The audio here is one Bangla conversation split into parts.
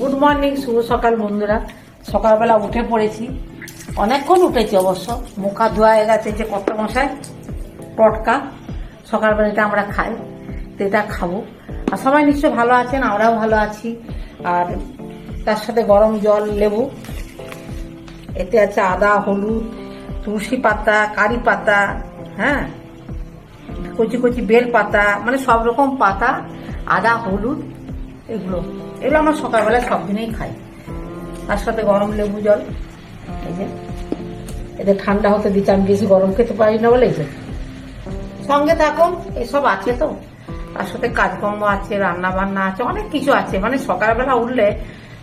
গুড মর্নিং শুভ সকাল বন্ধুরা। সকালবেলা উঠে পড়েছি। অনেকক্ষণ উঠেছি অবশ্য। মুখ ধোয়া হয়ে গেছে যে কত মশাই, পটকা। সকালবেলা এটা আমরা খাই, তো এটা খাব। আর সবাই নিশ্চয় ভালো আছেন, আমরাও ভালো আছি। আর তার সাথে গরম জল, লেবু। এতে আছে আদা, হলুদ, তুলসী পাতা, কারি পাতা হ্যাঁ? কচি কচি বেল পাতা মানে সব রকম পাতা, আদা, হলুদ। এগুলো। এগুলো আমরা সকালবেলা সব দিনেই খাই। তার সাথে গরম লেবু জল। এই যে, এদের ঠান্ডা হতে দিচ্ছি আমি বেশি গরম খেতে পারি না বলে যে সঙ্গে থাকো, এসব আছে তো। তার সাথে কাজকর্ম আছে রান্না বান্না আছে, অনেক কিছু আছে। মানে সকালবেলা উঠলে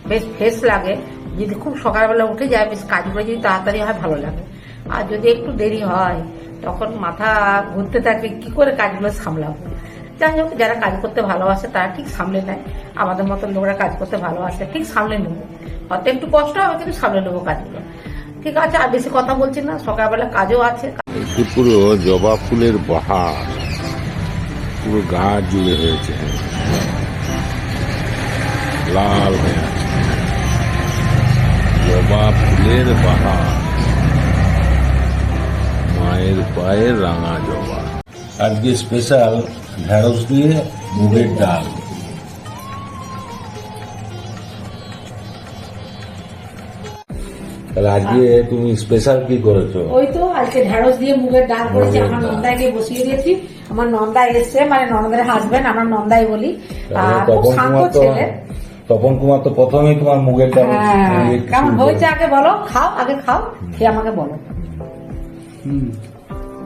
বেশ ফ্রেশ লাগে। যদি খুব সকালবেলা উঠে যায়, বেশ কাজগুলো যদি তাড়াতাড়ি হয়, ভালো লাগে। আর যদি একটু দেরি হয়, তখন মাথা ঘুরতে থাকে কি করে কাজগুলো সামলাবো? যাই হোক যারা কাজ করতে ভালোবাসে তারা ঠিক সামলে নেয়। আমাদের মতন লোকরা কাজ করতে ভালোবাসে, ঠিক সামলে নেব। হয়তো একটু কষ্ট হবে, কিন্তু সামলে নেব কাজগুলো। ঠিক আছে, আর বেশি কথা বলছি না, সকালবেলা কাজও আছে। পুরো জবা ফুলের বাহার পুরো গা জুড়ে হয়েছে। লাল জবা ফুলের বাহার মায়ের পায়ের রাঙা জবা। আজকে স্পেশাল ঢেঁড়স দিয়ে মুগের ডাল। তাহলে আজকে তুমি স্পেশাল কি করেছ? ওই তো আজকে ঢেঁড়স দিয়ে মুগের ডাল করেছি। আমার বসিয়ে দিয়েছি। আমার নন্দাই এসছে মানে ননদের হাজবেন্ড আমার নন্দাই বলি। আর শান্ত কুমার তো ছেলে। তপন কুমার তো প্রথমেই তোমার মুগের ডাল হ্যাঁ কেমন হয়েছে আগে বলো খাও আগে খাও খেয়ে আমাকে বলো। হুম,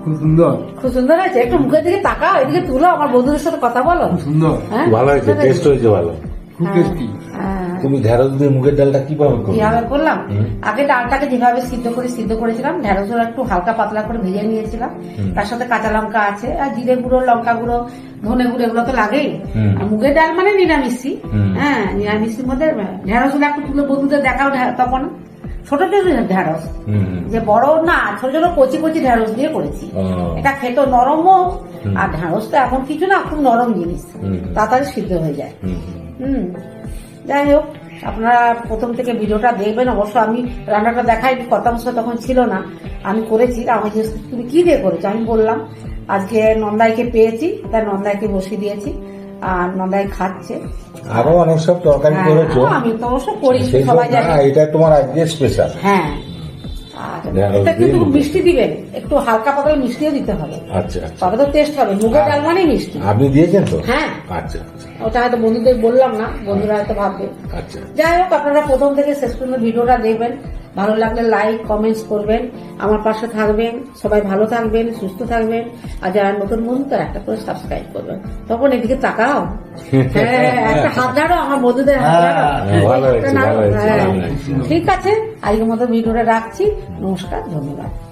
খুব সুন্দর। খুব সুন্দর হয়েছে। একটু মুখের দিকে তাকাও এদিকে তুলো আমার বন্ধুদের সাথে কথা বলো। সুন্দর। হ্যাঁ? ভালো হয়েছে টেস্ট হয়েছে ভালো। খুব হ্যাঁ, টেস্টি হ্যাঁ। তুমি ঢেঁড়স দিয়ে মুগের ডালটা কীভাবে করবে কীভাবে করলাম? আগে ডালটাকে যেভাবে সিদ্ধ করে সিদ্ধ করেছিলাম ঢেঁড়সগুলো একটু হালকা পাতলা করে ভেজে নিয়েছিলাম। তার সাথে কাঁচা লঙ্কা আছে আর জিরে গুঁড়ো লঙ্কা গুঁড়ো ধনে গুঁড়ো এগুলো তো লাগেই। আর মুগের ডাল মানে নিরামিষি হ্যাঁ নিরামিষির মধ্যে ঢেঁড়সগুলো একটু তুলে বন্ধুদের দেখাও তখন। ছোট ছোট ঢেঁড়স। যে বড় না ছোট ছোট কচি কচি ঢেঁড়স দিয়ে করেছি। এটা খেতে নরমও। আর ঢেঁড়স তো এখন কিছু না খুব নরম জিনিস। তাড়াতাড়ি সিদ্ধ হয়ে যায়। হুম, যাই হোক আপনারা প্রথম থেকে ভিডিওটা দেখবেন। অবশ্য আমি রান্নাটা দেখাই কথা তখন ছিল না। আমি করেছি আমি যে তুমি কি দিয়ে করেছ আমি বললাম। আজকে নন্দাইকে পেয়েছি তাই নন্দাইকে বসিয়ে দিয়েছি। আর নন্দাই খাচ্ছে। আরও অনেক সব তরকারি হ্যাঁ, করেছ। আমি তো অবশ্য করি সবাই জানে। এটা তোমার আজকে স্পেশাল হ্যাঁ। এটা কিন্তু মিষ্টি দিবেন একটু হালকা পাতলা মিষ্টিও দিতে হবে। আচ্ছা আচ্ছা। তবে তো টেস্ট হবে মুগের ডাল মানে মিষ্টি। আপনি দিয়েছেন তো? হ্যাঁ। আচ্ছা আচ্ছা। ওটা হয়তো বন্ধুদের বললাম না বন্ধুরা হয়তো ভাববে। আচ্ছা। যাই হোক আপনারা প্রথম থেকে শেষ পর্যন্ত ভিডিওটা দেখবেন। ভালো লাগলে লাইক কমেন্টস করবেন। আমার পাশে থাকবেন। সবাই ভালো থাকবেন সুস্থ থাকবেন। আর যারা নতুন বন্ধু তারা একটা করে সাবস্ক্রাইব করবেন। তখন এদিকে তাকাও। হ্যাঁ একটা হাত দাঁড়ো আমার বন্ধুদের হাত হ্যাঁ, হ্যাঁ। ঠিক আছে আজকের মতো ভিডিওটা রাখছি। নমস্কার ধন্যবাদ।